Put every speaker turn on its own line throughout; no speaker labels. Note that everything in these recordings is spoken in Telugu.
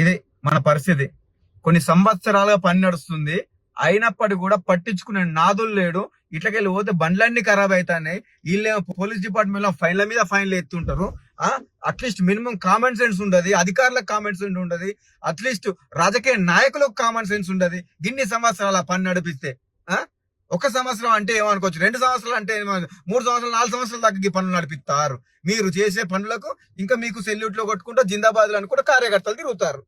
ఇది మన పరిస్థితి. కొన్ని సంవత్సరాలుగా పని నడుస్తుంది. అయినప్పటికీ కూడా పట్టించుకునే నాదులు లేడు. ఇట్లకెళ్ళి పోతే బండ్లన్నీ ఖరాబ్ అవుతాయి వీళ్ళేమో పోలీస్ డిపార్ట్మెంట్లో ఫైన్ల మీద ఫైన్లు ఎత్తుంటారు. ఆ అట్లీస్ట్ మినిమం కామన్ సెన్స్ ఉండదు. అధికారులకు కామన్ సెన్స్ ఉండదు. అట్లీస్ట్ రాజకీయ నాయకులకు కామన్ సెన్స్ ఉండదు. ఇన్ని సంవత్సరాల పని నడిపిస్తే ఒక సంవత్సరం అంటే ఏమనుకోవచ్చు? రెండు సంవత్సరాలు అంటే మూడు సంవత్సరాలు నాలుగు సంవత్సరాల దాకా ఈ పనులు నడిపిస్తారు. మీరు చేసే పనులకు ఇంకా మీకు సెల్యూట్లో కొట్టుకుంటూ అని అనుకుంటూ కార్యకర్తలు తిరుగుతారు.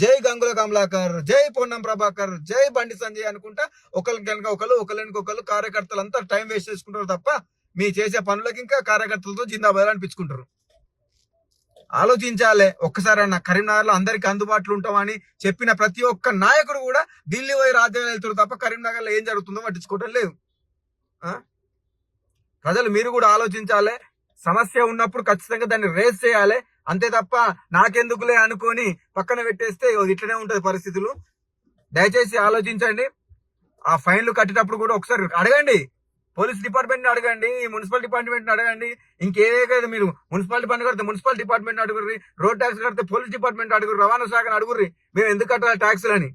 జై గంగుల కమలాకర్ జై పొన్నం ప్రభాకర్ జై బండి సంజయ్ అనుకుంటా ఒకరికి కనుక ఒకరు ఒకరికి ఒకరు కార్యకర్తలు అంతా టైం వేస్ట్ చేసుకుంటారు తప్ప మీ చేసే పనులకి ఇంకా కార్యకర్తలతో జిందాబాద్ అనిపించుకుంటారు ఆలోచించాలే. ఒక్కసారి అన్న కరీంనగర్లో అందరికి అందుబాటులో ఉంటామని చెప్పిన ప్రతి ఒక్క నాయకుడు కూడా ఢిల్లీ పోయి రాజ్యాంగం వెళ్తారు తప్ప కరీంనగర్లో ఏం జరుగుతుందో పట్టించుకోవటం లేదు. ప్రజలు మీరు కూడా ఆలోచించాలి. సమస్య ఉన్నప్పుడు ఖచ్చితంగా దాన్ని రేస్ చేయాలి. అంతే తప్ప నాకెందుకులే అనుకొని పక్కన పెట్టేస్తే ఇట్లనే ఉంటుంది పరిస్థితులు. దయచేసి ఆలోచించండి. ఆ ఫైన్లు కట్టేటప్పుడు కూడా ఒకసారి అడగండి. పోలీస్ డిపార్ట్మెంట్ని అడగండి మున్సిపల్ డిపార్ట్మెంట్ని అడగండి ఇంకేదైతే మీరు మున్సిపల్ డిపార్ట్మెంట్ కడితే మున్సిపల్ డిపార్ట్మెంట్ అడుగుర్రి రోడ్ ట్యాక్స్ కడితే పోలీస్ డిపార్ట్మెంట్ అడుగురు రవాణా శాఖను అడుగుర్రి మేము ఎందుకు కట్టాలి ట్యాక్సులని?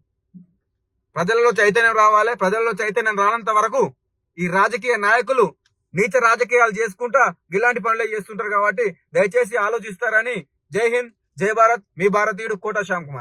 ప్రజల్లో చైతన్యం రావాలి ప్రజల్లో చైతన్యం రానంత వరకు ఈ రాజకీయ నాయకులు నీచ రాజకీయాలు చేసుకుంటా ఇలాంటి పనులే చేస్తుంటారు కాబట్టి దయచేసి ఆలోచిస్తారని. జై హింద్ జై భారత్. మీ భారతీయుడు కోట శ్యామ్ కుమార్.